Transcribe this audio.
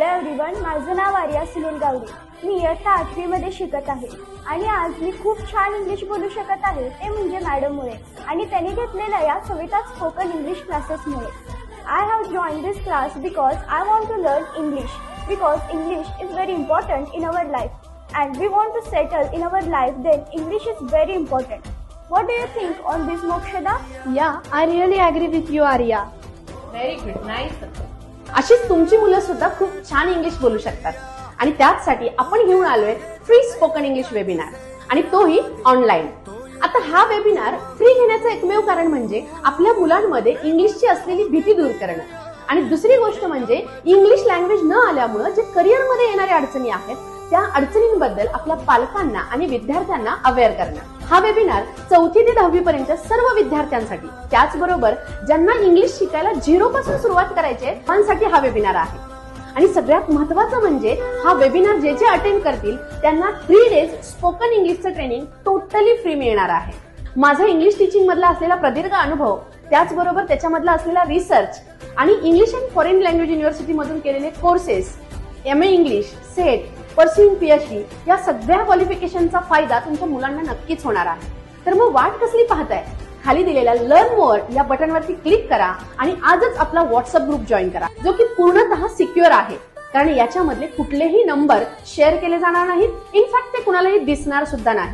Hello everyone माझं नाव आर्या सुनील गावडे. मी इयत्ता आठवीमध्ये शिकत आहे. आणि आज मी खूप छान इंग्लिश बोलू शकत आहे. ते म्हणजे मॅडममुळे आणि त्यांनी घेतलेल्या या Savita spoken English क्लासेसमुळे I have join this class because I want to learn English because English is very important in our life and we want to settle in our life then English is very important What do you think on this, Mokshada? Yeah, I really agree with you, Arya. Very good nice अशीच तुमची मुलं सुद्धा खूप छान English बोलू शकतात. आणि त्याचसाठी आपण घेऊन आलोय फ्री स्पोकन इंग्लिश वेबिनार आणि तोही ऑनलाईन आता हा वेबिनार फ्री घेण्याचं एकमेव कारण म्हणजे आपल्या मुलांमध्ये इंग्लिशची असलेली भीती दूर करणं. आणि दुसरी गोष्ट म्हणजे इंग्लिश लँग्वेज न आल्यामुळे जे करिअरमध्ये येणाऱ्या अडचणी आहेत त्या अडचणींबद्दल आपल्या पालकांना आणि विद्यार्थ्यांना अवेअर करणं हा वेबिनार चौथी ते दहावी पर्यंत सर्व विद्यार्थ्यांसाठी. त्याचबरोबर ज्यांना इंग्लिश शिकायला झिरो पासून सुरुवात करायची आहे त्यांसाठी हा वेबिनार आहे. आणि सगळ्यात महत्वाचं म्हणजे हा वेबिनार जे जे अटेंड करतील त्यांना थ्री डेज स्पोकन इंग्लिशचं ट्रेनिंग टोटली फ्री मिळणार आहे. माझा इंग्लिश टीचिंग मधला असलेला प्रदीर्घ अनुभव त्याचबरोबर त्याच्यामधला असलेला रिसर्च आणि English and foreign language university मधून केलेले courses M A English SET pursuing PhD या सगळ्या क्वालिफिकेशनचा फायदा तुमच्या मुलांना नक्कीच होणार आहे. तर मग वाट कसली पाहताय? खाली दिलेल्या लर्न मोअर या बटनवरती क्लिक करा आणि आजच आपला व्हॉट्सअप ग्रुप जॉईन करा जो की पूर्णतः सिक्युअर आहे. कारण याच्यामधले कुठलेही नंबर शेअर केले जाणार नाहीत. इनफॅक्ट ते कुणालाही दिसणार सुद्धा नाही.